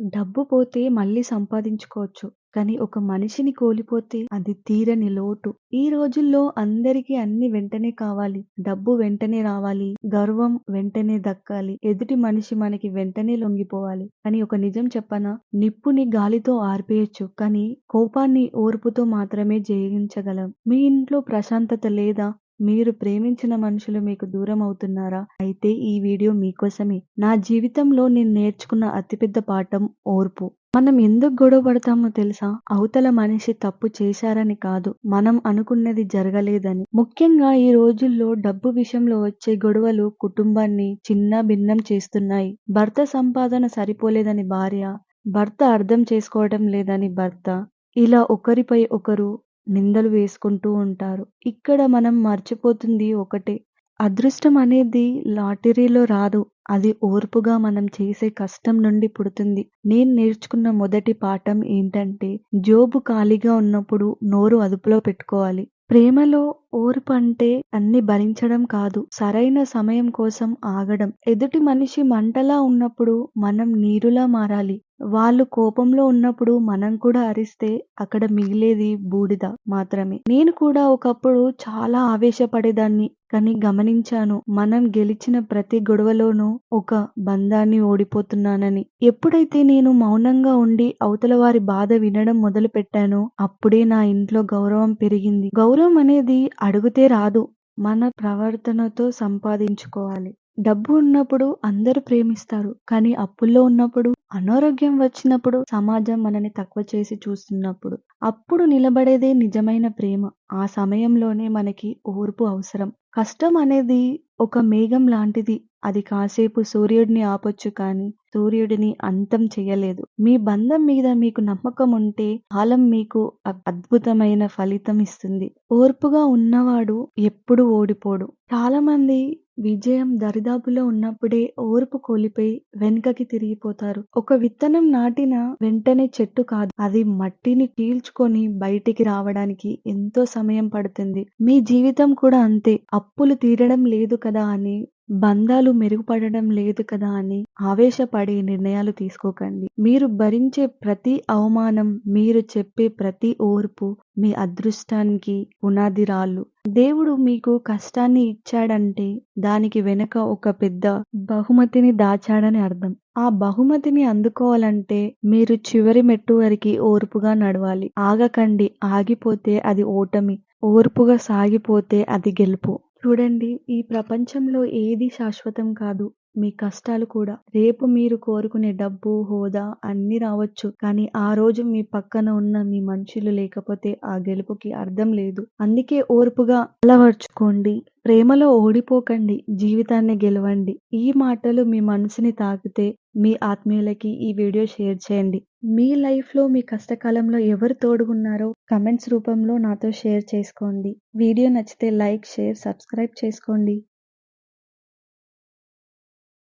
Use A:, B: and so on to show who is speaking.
A: డబ్బు పోతే మళ్ళీ సంపాదించుకోవచ్చు. కానీ ఒక మనిషిని కోల్పోతే అది తీరని లోటు. ఈ రోజుల్లో అందరికీ అన్ని వెంటనే కావాలి. డబ్బు వెంటనే రావాలి. గర్వం వెంటనే దక్కాలి. ఎదుటి మనిషి మనకి వెంటనే లొంగిపోవాలి. కానీ ఒక నిజం చెప్పనా? నిప్పుని గాలితో ఆర్పేయొచ్చు. కానీ కోపాన్ని ఓర్పుతో మాత్రమే జయించగలం. మీ ఇంట్లో ప్రశాంతత లేదా? మీరు ప్రేమించిన మనుషులు మీకు దూరం అవుతున్నారా? అయితే ఈ వీడియో మీకోసమే. నా జీవితంలో నేను నేర్చుకున్న అతిపెద్ద పాఠం ఓర్పు. మనం ఎందుకు గొడవ పడతామో తెలుసా? అవతల మనిషి తప్పు చేశారని కాదు. మనం అనుకున్నది జరగలేదని. ముఖ్యంగా ఈ రోజుల్లో డబ్బు విషయంలో వచ్చే గొడవలు కుటుంబాన్ని చిన్న భిన్నం చేస్తున్నాయి. భర్త సంపాదన సరిపోలేదని భార్య, భర్త అర్థం చేసుకోవడం లేదని భర్త, ఇలా ఒకరిపై ఒకరు నిందలు వేసుకుంటూ ఉంటారు. ఇక్కడ మనం మర్చిపోతుంది ఒకటే. అదృష్టం అనేది లాటరీలో రాదు. అది ఓర్పుగా మనం చేసే కష్టం నుండి పుడుతుంది. నేను నేర్చుకున్న మొదటి పాఠం ఏంటంటే జోబు ఖాళీగా ఉన్నప్పుడు నోరు అదుపులో పెట్టుకోవాలి. ప్రేమలో ఓర్పు అంటే అన్ని భరించడం కాదు. సరైన సమయం కోసం ఆగడం. ఎదుటి మనిషి మంటలా ఉన్నప్పుడు మనం నీరులా మారాలి. వాళ్ళు కోపంలో ఉన్నప్పుడు మనం కూడా అరిస్తే అక్కడ మిగిలేది బూడిద మాత్రమే. నేను కూడా ఒకప్పుడు చాలా ఆవేశపడేదాన్ని. కానీ గమనించాను మనం గెలిచిన ప్రతి గొడవలోనూ ఒక బంధాన్ని ఓడిపోతున్నానని. ఎప్పుడైతే నేను మౌనంగా ఉండి అవతల వారి బాధ వినడం మొదలుపెట్టానో అప్పుడే నా ఇంట్లో గౌరవం పెరిగింది. గౌరవం అనేది అడుగుతే రాదు. మన ప్రవర్తనతో సంపాదించుకోవాలి. డబ్బు ఉన్నప్పుడు అందరూ ప్రేమిస్తారు. కానీ అప్పుల్లో ఉన్నప్పుడు, అనారోగ్యం వచ్చినప్పుడు, సమాజం మనని తక్కువ చేసి చూస్తున్నప్పుడు, అప్పుడు నిలబడేదే నిజమైన ప్రేమ. ఆ సమయంలోనే మనకి ఓర్పు అవసరం. కష్టం అనేది ఒక మేఘం లాంటిది. అది కాసేపు సూర్యుడిని ఆపొచ్చు కానీ సూర్యుడిని అంతం చేయలేదు మీ బంధం మీద మీకు నమ్మకం ఉంటే కాలం మీకు అద్భుతమైన ఫలితం ఇస్తుంది. ఓర్పుగా ఉన్నవాడు ఎప్పుడూ ఓడిపోడు. చాలామంది విజయం దరిదాపులో ఉన్నప్పుడే ఓర్పు కోల్పోయి వెనుకకి తిరిగిపోతారు. ఒక విత్తనం నాటిన వెంటనే చెట్టు కాదు. అది మట్టిని పీల్చుకొని బయటికి రావడానికి ఎంతో సమయం పడుతుంది. మీ జీవితం కూడా అంతే. అప్పులు తీరడం లేదు కదా అని బంధాలు మెరుగుపడడం లేదు కదా అని ఆవేశపడి నిర్ణయాలు తీసుకోకండి. మీరు భరించే ప్రతి అవమానం, మీరు చెప్పే ప్రతి ఓర్పు మీ అదృష్టానికి పునాది రాళ్ళు. దేవుడు మీకు కష్టాన్ని ఇచ్చాడంటే దానికి వెనక ఒక పెద్ద బహుమతిని దాచాడని అర్థం. ఆ బహుమతిని అందుకోవాలంటే మీరు చివరి మెట్టు వరకు ఓర్పుగా నడవాలి. ఆగకండి. ఆగిపోతే అది ఓటమి. ఓర్పుగా సాగిపోతే అది గెలుపు. చూడండి ఈ ప్రపంచంలో ఏది శాశ్వతం కాదు. మీ కష్టాలు కూడా. రేపు మీరు కోరుకునే డబ్బు, హోదా అన్నీ రావచ్చు. కానీ ఆ రోజు మీ పక్కన ఉన్న మీ మనుషులు లేకపోతే ఆ గెలుపుకి అర్థం లేదు. అందుకే ఓర్పుగా అలవర్చుకోండి. ప్రేమలో ఓడిపోకండి. జీవితాన్ని గెలవండి. ఈ మాటలు మీ మనసుని తాకితే మీ ఆత్మీయులకి ఈ వీడియో షేర్ చేయండి. మీ లైఫ్లో మీ కష్టకాలంలో ఎవరు తోడుగున్నారో కమెంట్స్ రూపంలో నాతో షేర్ చేసుకోండి. వీడియో నచ్చితే లైక్, షేర్, సబ్స్క్రైబ్ చేసుకోండి.